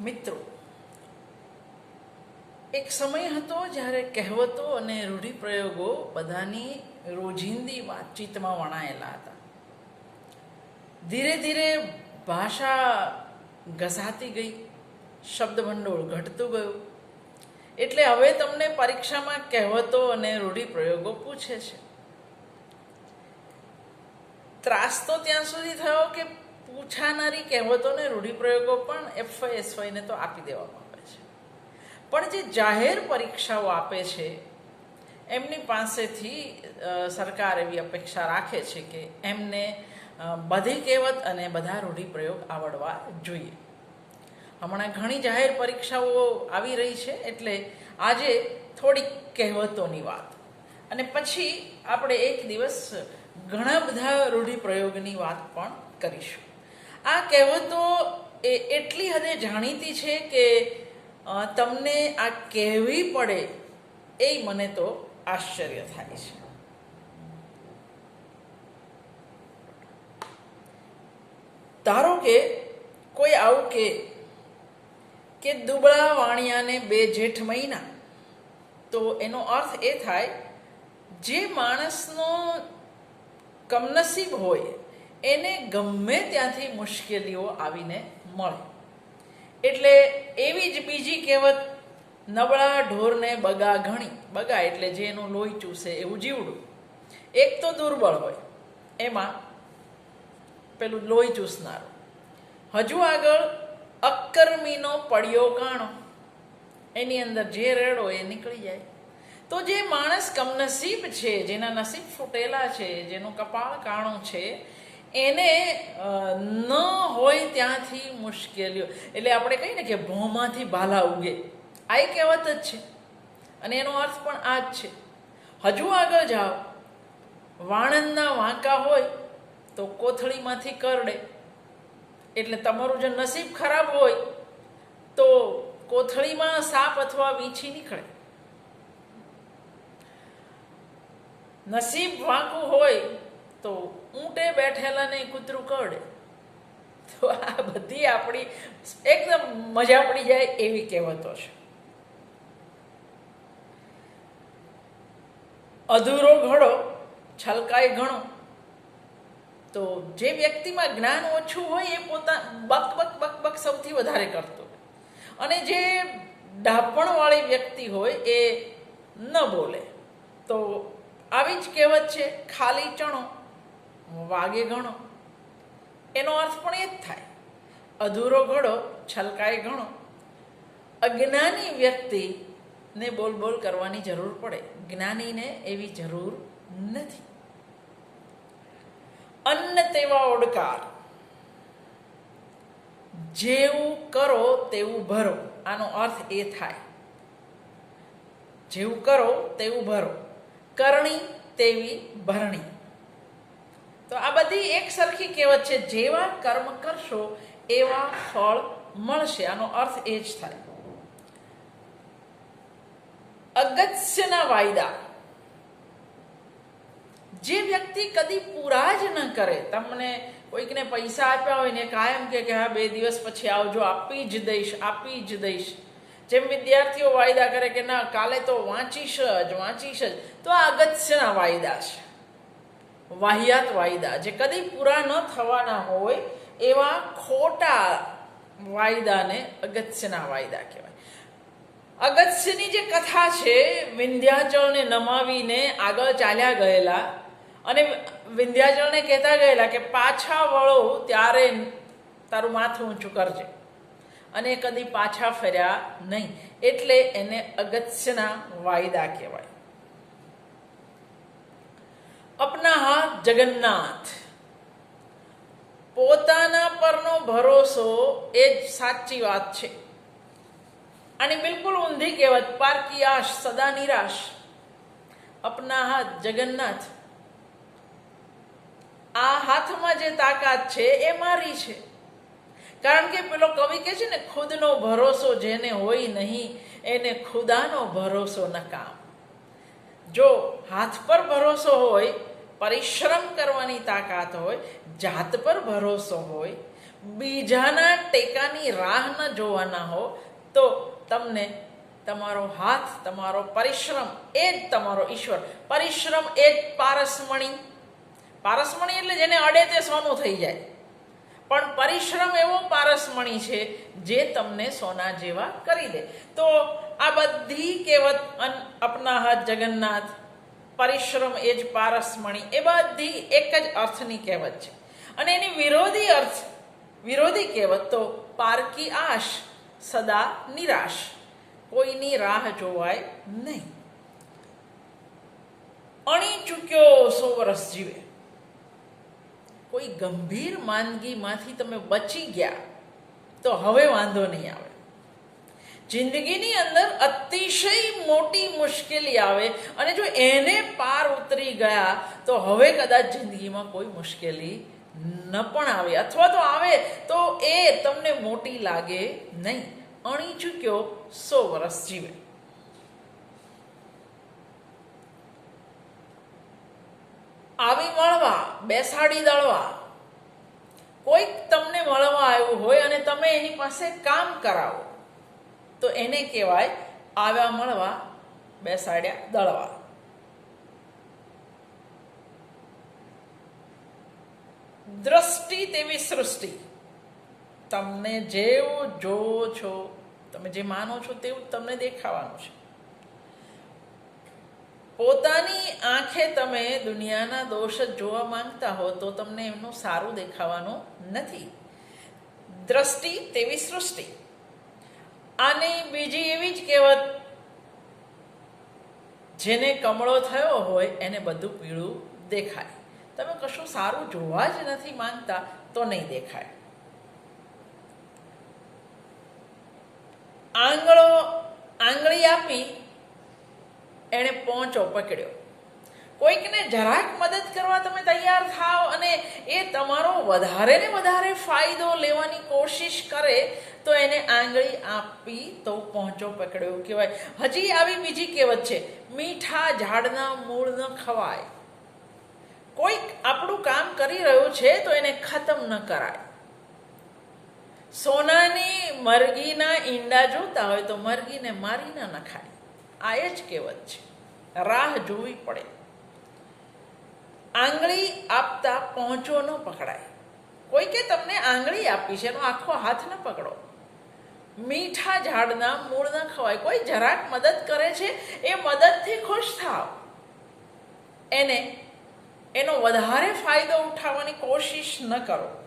મિત્રો, એક સમય હતો જ્યારે કહેવતો અને રૂઢિપ્રયોગો બધાની રોજિંદી વાતચીતમાં વણાયેલા હતા. ધીરે ધીરે ભાષા ઘસાતી ગઈ, શબ્દભંડોળ ઘટતું ગયું. એટલે હવે તમને પરીક્ષામાં કહેવતો અને રૂઢિપ્રયોગો પૂછે છે. ત્રાસ તો ત્યાં સુધી થયો કે પૂછાનારી કહેવતોને રૂઢિપ્રયોગો પણ એફવાય એસવાયને તો આપી દેવામાં આવે છે. પણ જે જાહેર પરીક્ષાઓ આપે છે, એમની પાસેથી સરકાર એવી અપેક્ષા રાખે છે કે એમને બધી કહેવત અને બધા રૂઢિપ્રયોગ આવડવા જોઈએ. હમણાં ઘણી જાહેર પરીક્ષાઓ આવી રહી છે, એટલે આજે થોડીક કહેવતોની વાત. અને પછી આપણે એક દિવસ ઘણા બધા રૂઢિપ્રયોગની વાત પણ કરીશું. આ કહેવતો એ એટલી હદે જાણીતી છે કે તમને આ કહેવી પડે એ મને તો આશ્ચર્ય થાય છે. ધારો કે કોઈ આવું કે કે દુબળા વાણિયાને બે જેઠ મહિના, તો એનો અર્થ એ થાય, જે માણસનો કમનસીબ હોય એને ગમે ત્યાંથી મુશ્કેલીઓ આવીને મળે. એટલે એવી જ બીજી કહેવત, નબળા ઢોરને બગા ઘણી. બગા એટલે જે એનું લોહી ચૂસે, એવું જીવડું. એક તો દુર્બળ હોય. એમાં પેલું લોહી ચૂસનારું. હજુ આગળ અક્કર્મીનો પડ્યો કાણો. એની અંદર જે રેડો એ નીકળી જાય. તો જે માણસ કમનસીબ છે, જેના નસીબ ફૂટેલા છે, જેનું કપાળ કાણું છે એને ન હોય ત્યાંથી મુશ્કેલીઓ. એટલે આપણે કહીએ ને કે ભોમાંથી ભાલા ઉગે. આ એક કહેવત જ છે. અને એનો અર્થ પણ આ જ છે. હજુ આગળ જાઓ. વાણંદના વાંકા હોય તો કોથળીમાંથી કરડે. એટલે તમારું જે નસીબ ખરાબ હોય તો કોથળીમાં સાપ અથવા વીંછી નીકળે. નસીબ વાંકું હોય તો ઊંટે બેઠેલા નહીં કૂતરું કરડે. તો આ બધી આપણી એકદમ મજા પડી જાય એવી કહેવતો છે. અધૂરો ઘડો છલકાય ઘણો. તો જે વ્યક્તિમાં જ્ઞાન ઓછું હોય એ પોતા બક બક બક બક સૌથી વધારે કરતો. અને જે ડાપણવાળી વ્યક્તિ હોય એ ન બોલે. તો આવી જ કહેવત છે, ખાલી ચણો. વાગે ગણો એનો અર્થ પણ એ જ થાય. અધૂરો ઘડો, છલકાય ગણો અજ્ઞાની વ્યક્તિને બોલ બોલ કરવાની જરૂર પડે. જ્ઞાનીને એવી જરૂર નથી. અન્ન તેવા ઓડકાર. જેવું કરો તેવું ભરો. આનો અર્થ એ થાય. જેવું કરો તેવું ભરો. કરણી તેવી ભરણી. તો આ બધી એક સરખી કહેવત છે, જેવા કર્મ કરશો, એવા ફળ મળશે. આનો અર્થ એ જ થાય. અગત્યના વાયદા. જે વ્યક્તિ કદી પૂરા જ ન કરે, તમને કોઈકને પૈસા આપ્યા હોય ને કાયમ કે, હા, બે દિવસ પછી આવજો, આપી જ દઈશ, આપી જ દઈશ. જેમ વિદ્યાર્થીઓ વાયદા કરે કે, ના, કાલે તો વાંચીશ જ વાંચીશ જ. તો આ અગત્યના વાયદા છે. વાહિયાત વાયદા. જે કદી પૂરા ન થવાના હોય એવા ખોટા વાયદાને અગત્યના વાયદા કહેવાય. અગત્યની જે કથા છે, વિંધ્યાચળને નમાવીને આગળ ચાલ્યા ગયેલા અને વિંધ્યાચળને કહેતા ગયેલા કે પાછા વળો ત્યારે તારું માથું ઊંચું કરજે. અને કદી પાછા ફર્યા નહીં. એટલે એને અગત્યના વાયદા કહેવાય. અપના હાથ જગન્નાથ. પોતાના પરનો ભરોસો એ જ સાચી વાત છે. અને બિલકુલ ઊંધી કહેવત પારકી આશ સદા નિરાશ. અપના હાથ જગન્નાથ. આ હાથમાં જે તાકાત છે એ મારી છે. કારણ કે પેલો કવિ કે છે ને, ખુદનો ભરોસો જેને હોય નહીં, એને ખુદાનો ભરોસો નકામ. જો હાથ પર ભરોસો હોય, પરિશ્રમ કરવાની તાકાત હોય, જાત પર ભરોસો હોય, બીજાના ટેકાની રાહ ન જોવાના હો, તો તમને તમારો હાથ, તમારો પરિશ્રમ એ જ તમારો ઈશ્વર. પરિશ્રમ એ જ પારસમણી. પારસમણી એટલે જેને અડે તે સોનું થઈ જાય. પણ પરિશ્રમ એવો પારસમણી છે જે તમને સોના જેવા કરી દે. તો આ બધી કહેવત અન અપના હાથ જગન્નાથ, પરિશ્રમ એ જ પારસમણી, એ બધી એક જ અર્થની કહેવત છે. અને એની વિરોધી અર્થ, વિરોધી કહેવત તો પારકી આશ, સદા નિરાશ, કોઈની રાહ જોવાય નહીં. અણી ચૂક્યો સો વર્ષ જીવે. કોઈ ગંભીર માંદગીમાંથી તમે બચી ગયા, તો હવે વાંધો નહીં આવે. જિંદગીની અંદર અતિશય મોટી મુશ્કેલી આવે અને જો એને પાર ઉતરી ગયા, તો હવે કદાચ જિંદગીમાં કોઈ મુશ્કેલી ન પણ આવે. અથવા તો આવે, તો એ તમને મોટી લાગે નહીં. અણી ચૂક્યો સો વર્ષ જીવે. આવી મળવા બેસાડી દળવા. કોઈક તમને મળવા આવ્યું હોય અને તમે એની પાસે કામ કરાવો, તો એને કહેવાય આવ્યા મળવા, બેસાડ્યા દળવા. દ્રષ્ટિ તેવી સૃષ્ટિ. તમને જેવું જોવો છો, તમે જે માનો છો તેવું તમને દેખાવાનું છે. પોતાની આંખે તમે દુનિયાના દોષ જ જોવા માંગતા હો, તો તમને એમનું સારું દેખાવાનું નથી. દ્રષ્ટિ તેવી સૃષ્ટિ. આની બીજી એવી જ કહેવત, જેને કમળો થયો હોય એને બધું પીળું દેખાય. તમે કશું સારું જોવા જ નથી માંગતા, તો નહીં દેખાય. આંગળો આંગળી આપી એણે પહોંચો પકડ્યો. કોઈકને જરાક મદદ કરવા તમે તૈયાર થાવ અને એ તમારો વધારે ને વધારે ફાયદો લેવાની કોશિશ કરે, તો એને આંગળી આપી તો પહોંચો પકડ્યો કહેવાય. હજી આવી બીજી કહેવત છે, મીઠા ઝાડના મૂળ ન ખવાય. કોઈક આપણું કામ કરી રહ્યું છે તો એને ખતમ ન કરાય. સોનાની મરઘીના ઈંડા જોતા હોય તો મરઘીને મારી ન નખાય. આ એ જ કહેવત છે. રાહ જોવી પડે. આંગળી આપતા પહોંચો ન પકડાય. કોઈ કે તમને આંગળી આપી છે એનો આખો હાથ ન પકડો. મીઠા ઝાડના મૂળ ન ખવાય. કોઈ જરાક મદદ કરે છે એ મદદથી ખુશ થાવ. એને, એનો વધારે ફાયદો ઉઠાવવાની કોશિશ ન કરો.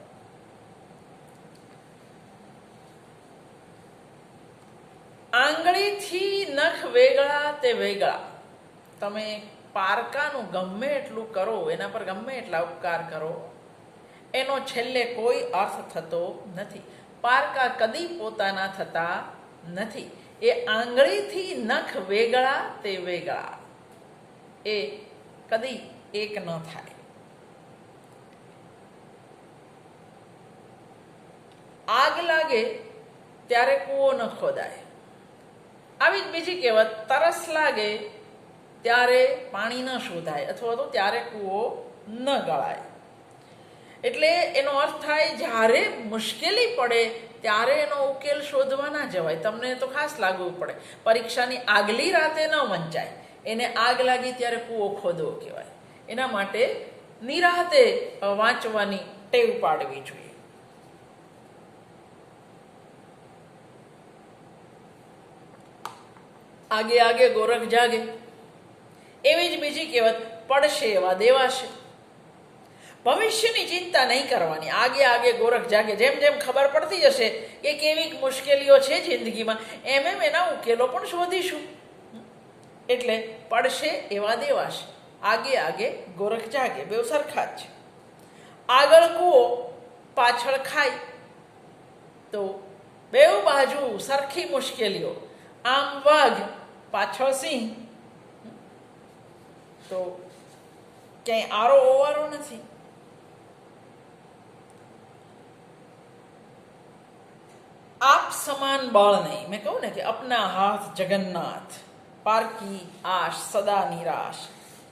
આંગળીથી નખ વેગળા તે વેગળા. તમે પારકાનું ગમે એટલું કરો, એના પર ગમે એટલા ઉપકાર કરો, એનો છેલ્લે કોઈ અર્થ થતો નથી. પારકા કદી પોતાના થતા નથી. એ આંગળીથી નખ વેગળા તે વેગળા. એ કદી એક ન થાય. આગ લાગે ત્યારે કૂવો ન ખોદાય. આવી જ બીજી કહેવત, તરસ લાગે ત્યારે પાણી ન શોધાય અથવા તો ત્યારે કૂવો ન ગળાય. એટલે એનો અર્થ થાય, જ્યારે મુશ્કેલી પડે, ત્યારે એનો ઉકેલ શોધવા ના જવાય. તમને તો ખાસ લાગવું પડે. પરીક્ષાની આગલી રાતે ન વંચાય. એને આગ લાગી ત્યારે કૂવો ખોદવો કહેવાય. એના માટે નિરાતે વાંચવાની ટેવ પાડવી જોઈએ. આગે આગે ગોરખ જાગે. એવી જ બીજી કહેવત, પડશે એવા દેવાશે ભવિષ્યની ચિંતા નહીં કરવાની. આગે આગે ગોરખ જાગે. જેમ જેમ ખબર પડતી જશે કે કેવી મુશ્કેલીઓ છે જિંદગીમાં. એમ એમ એના ઉકેલો પણ શોધીશું. એટલે પડશે એવા દેવાશે આગે આગે ગોરખ જાગે. બેવ સરખા જ છે. આગળ કૂવો, પાછળ ખાય. તો બેવ બાજુ સરખી મુશ્કેલીઓ. આમ વાઘ, પાછળ સિંહ. તો ક્યાંય આરો ઓવારો નથી. આપ સમાન બાળ નહીં. મેં કહું ને કે અપના હાથ જગન્નાથ, પારકી આશ, સદા નિરાશ.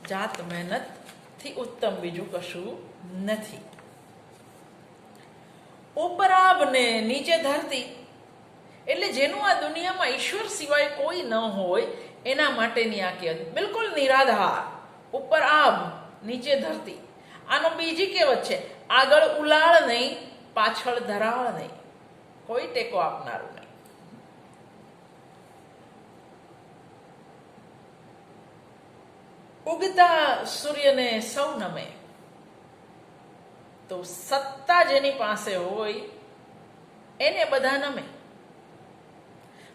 જાત મહેનતથી ઉત્તમ બીજું કશું નથી. ઉપરાબ ને નીચે ધરતી. એટલે જેનું આ દુનિયામાં ઈશ્વર સિવાય કોઈ ન હોય, એના માટેની આ કહેવત બિલકુલ નિરાધાર. ઉપર આભ નીચે ધરતી. આનો બીજી કહેવત છે, આગળ ઉલાળ નહીં, પાછળ ધરાળ નહીં. કોઈ ટેકો આપનારું નહીં. ઉગતા સૂર્યને સૌ નમે. તો સત્તા જેની પાસે હોય, એને બધા નમે.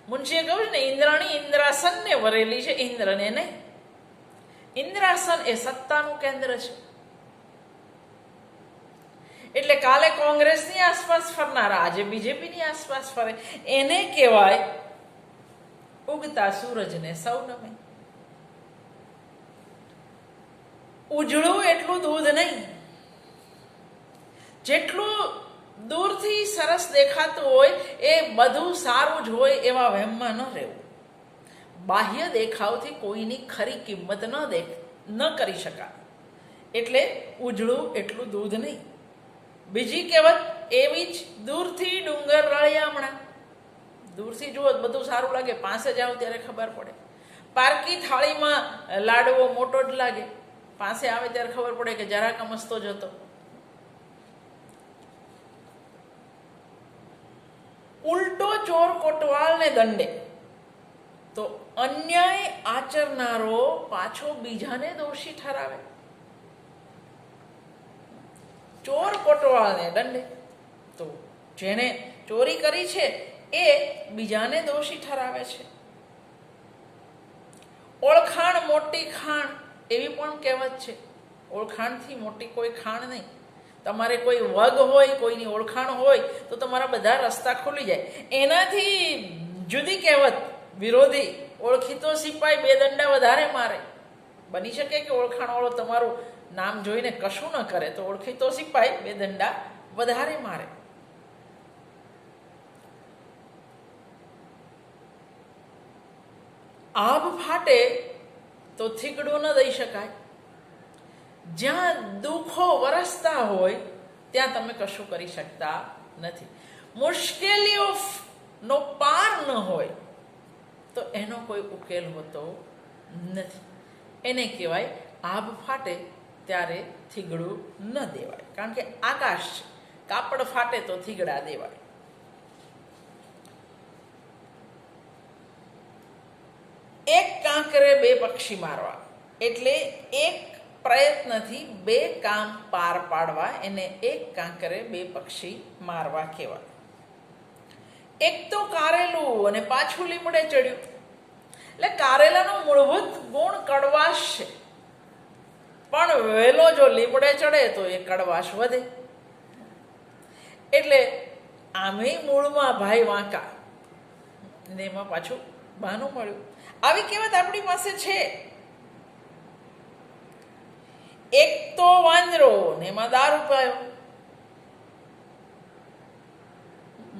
મુનશીએ કહ્યું ને, ઇન્દ્રાણી ઇન્દ્રાસનને વરેલી છે, ઇન્દ્રને નહીં. ઇન્દ્રાસન એ સત્તાનું કેન્દ્ર છે. એટલે કાલે કોંગ્રેસની આસપાસ ફરનારા, આજે બીજેપીની આસપાસ ફરે. એને કહેવાય, ઉગતા સૂરજને સૌ નમે. ઉજળું એટલું દૂધ નહીં. જેટલું દૂરથી સરસ દેખાતું હોય, એ બધું સારું જ હોય એવા વહેમમાં ન રહેવું. બાહ્ય દેખાવથી કોઈની ખરી કિંમત ન દેખ ન કરી શકાય. એટલે ઉજળું એટલું દૂધ નહીં. બીજી કહેવત, એવી જ દૂરથી ડુંગર રળિયામણા દૂરથી જુઓ બધું સારું લાગે પાસે જાઓ ત્યારે ખબર પડે. પારકી થાળીમાં લાડવો મોટો જ લાગે. પાસે આવે ત્યારે ખબર પડે કે જરાક મસ્તો જ હતો. ઉલટો ચોર કોટવાલને દંડે. તો અન્યાય આચરનારો પાછો બીજાને દોષી ઠરાવે. ચોર કોટવાળાને દંડે. તો જેણે ચોરી કરી છે, એ બીજાને દોષી ઠરાવે છે. ઓળખાણ મોટી ખાણ એવી પણ કહેવત છે. ઓળખાણથી મોટી કોઈ ખાણ નહીં. તમારે કોઈ વગ હોય, કોઈની ઓળખાણ હોય, તો તમારા બધા રસ્તા ખુલી જાય. એનાથી જુદી કહેવત વિરોધી ઓળખીતો સિપાઈ બે દંડા વધારે મારે. બની શકે કે ઓળખાણવાળો તમારું નામ જોઈને કશું ન કરે તો ઓળખીતો સિપાઈ બે દંડા વધારે મારે. આભ ફાટે તો થીગડું ન દઈ શકાય. જ્યાં દુઃખો વરસતા હોય ત્યાં તમે કશું કરી શકતા નથી. મુશ્કેલીઓ નો પાર ન હોય તો એનો કોઈ ઉકેલ હોતો નથી. એને કહેવાય આભ ફાટે ત્યારે થીગડું ન દેવાય. કારણ કે આકાશ છે. કાપડ ફાટે તો થીગડા દેવાય. એક કાંકરે બે પક્ષી મારવા. એટલે એક પ્રયત્નથી બે કામ પાર પાડવા એને એક કાંકરે બે પક્ષી મારવા કહેવાય. એક તો કારેલું અને પાછું લીમડે ચડ્યું. એટલે કારેલાનો મૂળભૂત ગુણ કડવાશ છે. પણ વહેલો જો લીમડે ચડે તો એ કડવાશ વધે. એટલે આમે મૂળમાં ભાઈ વાંકા. ને એમાં પાછું બહાનું મળ્યું. આવી કહેવત આપણી પાસે છે. એક તો વાંદરો ને એમાં દારૂ પાયો.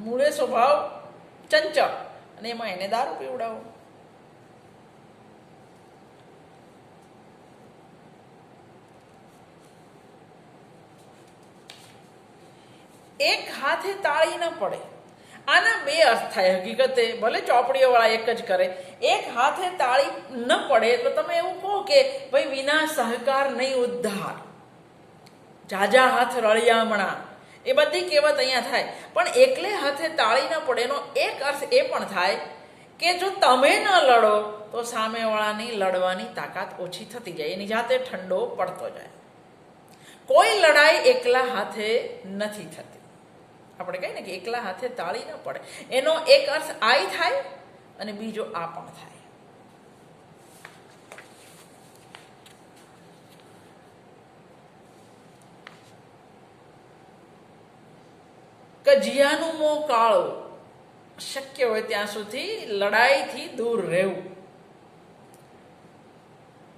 મૂળે સ્વભાવ ચંચળ અને એમાં એને દારૂ પીવડાવો. એક હાથે તાળી ન પડે, આના બે અર્થ થાય હકીકતે, ભલે ચોપડીઓવાળા એક જ કરે. એક હાથે તાળી ન પડે તો તમે એવું કહો કે, ભાઈ વિના સહકાર નહીં ઉદ્ધાર. જાજા હાથ રળિયામણા. એ બધી કહેવત અહીંયા થાય. પણ એકલે હાથે તાળી ન પડે એનો એક અર્થ એ પણ થાય કે જો તમે ન લડો, તો સામેવાળાની લડવાની તાકાત ઓછી થતી જાય. એની જાતે ઠંડો પડતો જાય. કોઈ લડાઈ એકલા હાથે નથી થતી. આપણે કહીએ ને કે એકલા હાથે તાળી ન પડે. એનો એક અર્થ આય થાય અને બીજો આ પણ થાય. કજિયાનું મોં કાળું. શક્ય હોય ત્યાં સુધી લડાઈથી દૂર રહેવું.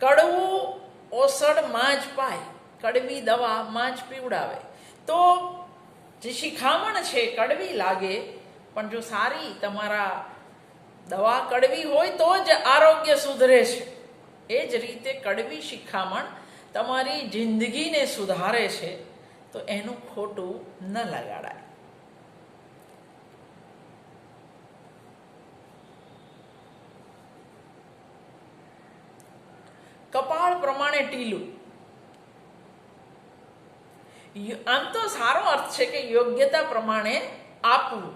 કડવું ઓસડમાં જ પાય, કડવી દવા માં જ પીવડાવે. તો જે શિખામણ છે કડવી લાગે, પણ જો સારી તમારા દવા કડવી હોય તો જ આરોગ્ય સુધરે છે. એ જ રીતે કડવી શિખામણ તમારી જિંદગીને સુધારે છે, તો એનું ખોટું ન લગાડાય. કપાળ પ્રમાણે ટીલું. આમ તો સારો અર્થ છે કે યોગ્યતા પ્રમાણે આપવું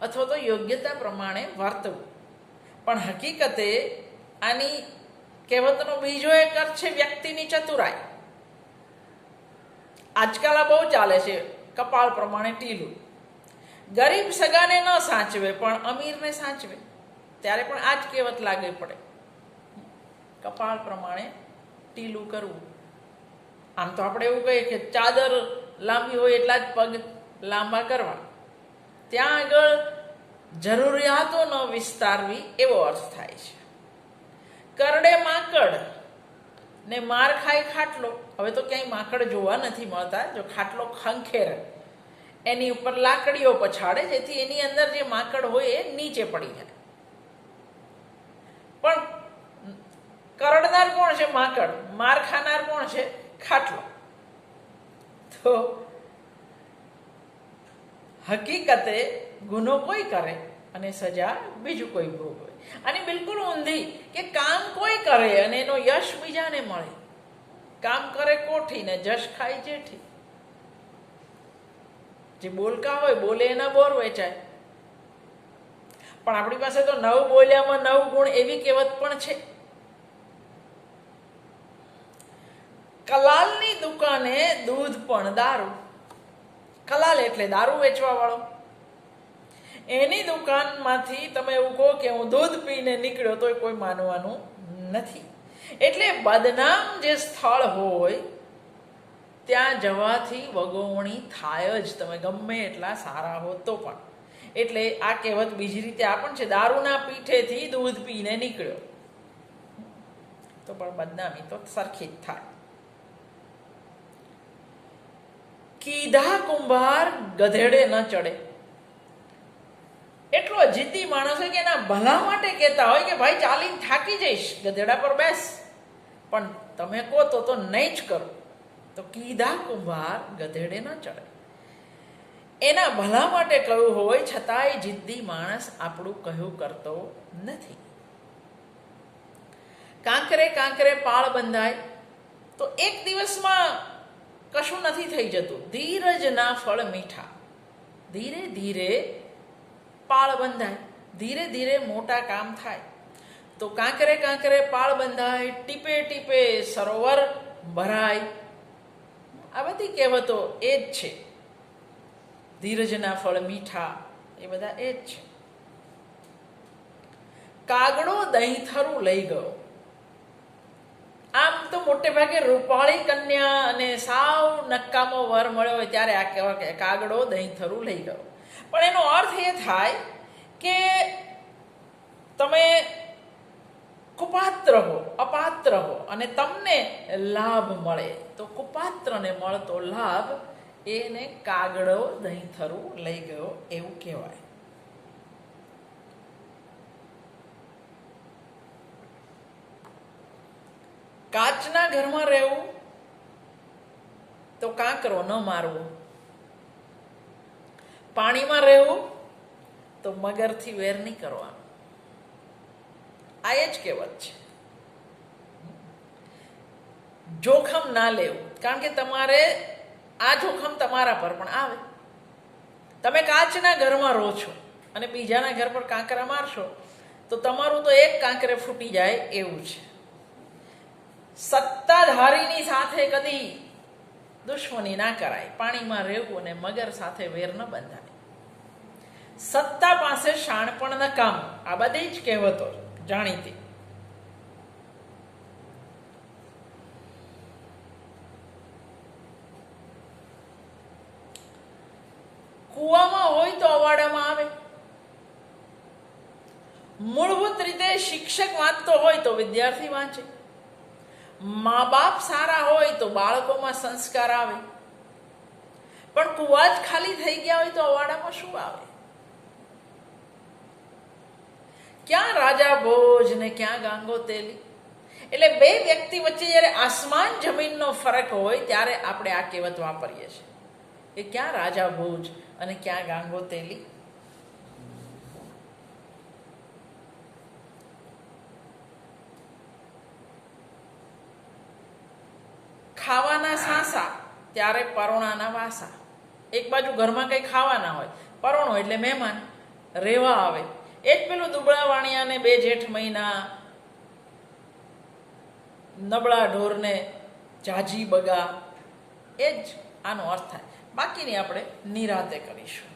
અથવા તો યોગ્યતા પ્રમાણે વર્તવું. પણ હકીકતે આની કહેવતનો બીજો એક અર્થ છે વ્યક્તિની ચતુરાઈ. આજકાલ આ બહુ ચાલે છે કપાળ પ્રમાણે ટીલું. ગરીબ સગાને ન સાચવે પણ અમીરને સાચવે. ત્યારે પણ આ જ કહેવત લાગે પડે. કપાળ પ્રમાણે ટીલું કરવું. આમ તો આપણે એવું કહીએ કે ચાદર લાંબી હોય એટલા જ પગ લાંબા કરવા. ત્યાં આગળ જરૂરિયાતો ન વિસ્તારવી એવો અર્થ થાય છે. કરડે માકડ ને માર ખાય ખાટલો. હવે તો ક્યાંય માકડ જોવા નથી મળતા. જો ખાટલો ખંખેર એની ઉપર લાકડીઓ પછાડે, જેથી એની અંદર જે માકડ હોય એ નીચે પડી જાય. પણ કરડનાર કોણ છે? માકડ. માર ખાનાર કોણ છે? ખાટલો. તો હકીકતે ગુનો કોઈ કરે અને સજા બીજું કોઈ ભોગવે અને બિલકુલ ઊંધી કે કામ કોઈ કરે અને એનો યશ બીજાને મળે. કામ કરે કોઠી ને જશ ખાય જેઠી. જે બોલકા હોય, બોલે એના બોર વેચાય. પણ આપણી પાસે તો નવ બોલ્યામાં નવ ગુણ એવી કહેવત પણ છે. કલાલની દુકાને દૂધ પણ દારૂ. કલાલ એટલે દારૂ વેચવા વાળો એની દુકાનમાંથી તમે એવું કહો કે હું દૂધ પીને નીકળ્યો તોય કોઈ માનવાનું નથી. એટલે બદનામ જે સ્થળ હોય, ત્યાં જવાથી વગોવણી થાય જ. તમે ગમે એટલા સારા હો તો પણ. એટલે આ કહેવત બીજી રીતે આ પણ છે, દારૂના પીઠેથી દૂધ પીને નીકળ્યો. તો પણ બદનામી તો સરખી જ થાય. કીધા કુંભાર ગધેડે ન ચડે. એટલો જીતી માણસ હોય કે એના ભલા માટે કહેતા હોય કે ભાઈ ચાલીને થાકી જઈશ, ગધેડા પર બેસ. પણ તમે કહો તો તો નહીં જ કરો. તો કીધા કુંભાર ગધેડે ન ચડે. એના ભલા માટે કહ્યું હોય, છતાંય જિદ્દી માણસ આપણું કહ્યું કરતો નથી. કાંકરે કાંકરે પાળ બંધાય. તો એક દિવસમાં કશું નથી થઈ જતું. ધીરજના ફળ મીઠા. ધીરે ધીરે પાળ બંધાય. ધીરે ધીરે મોટા કામ થાય. તો કાંકરે કાંકરે પાળ બંધાય, ટીપે ટીપે સરોવર ભરાય. આ બધી કહેવતો એ જ છે. ધીરજના ફળ મીઠા એ બધા એ જ છે. કાગડો દહીંથરું લઈ ગયો. આમ તો મોટે ભાગે રૂપાળી કન્યા અને સાવ નક્કામો વર મળ્યો હોય ત્યારે આ કહેવા કે કાગડો દહીંથરું લઈ ગયો. પણ એનો અર્થ એ થાય કે તમે કુપાત્ર હો, અપાત્ર હો અને તમને લાભ મળે. તો કુપાત્રને મળતો લાભ એને કાગડો દહીંથરું લઈ ગયો એવું કહેવાય. કાચના ઘરમાં રહેવું તો કાંકરો ન મારવો. પાણીમાં રહેવું તો મગરથી વેર નહીં કરવાનો. આ એ જ કહેવત છે. જોખમ ના લેવું. કારણ કે તમારે આ જોખમ તમારા પર પણ આવે. તમે કાચના ઘરમાં રહો છો અને બીજાના ઘર પર કાંકરા મારશો, તો તમારું તો એક કાંકરે ફૂટી જાય એવું છે. સત્તાધારીની સાથે કદી દુશ્મની ના કરાય. પાણીમાં રહેવું અને મગર સાથે વેર ન બંધાય. સત્તા પાસે શાણપણ ન કામ. આ બધી જ કહેવતો જાણીતી. કૂવામાં હોય તો અવાડામાં આવે. મૂળભૂત રીતે શિક્ષક વાંચતો હોય તો વિદ્યાર્થી વાંચે. મા બાપ સારા હોય તો બાળકોમાં સંસ્કાર આવે. પણ કુવા જ ખાલી થઈ ગયા હોય તો અવાડામાં શું આવે? ક્યાં રાજા ભોજ ને ક્યાં ગાંગો તેલી? એટલે બે વ્યક્તિ વચ્ચે જ્યારે આસમાન જમીનનો ફરક હોય ત્યારે આપણે આ કહેવત વાપરીએ છીએ કે ક્યાં રાજા ભોજ અને ક્યાં ગાંગો ત્યારે પરોણાના વાસા. એક બાજુ ઘરમાં કંઈ ખાવાના હોય, પરોણો એટલે મહેમાન રહેવા આવે. એ જ પેલું દુબળા વાણિયાને બે જેઠ મહિના નબળા ઢોરને જાજી બગા. એ જ આનો અર્થ થાય. બાકીની આપણે નિરાતે કરીશું.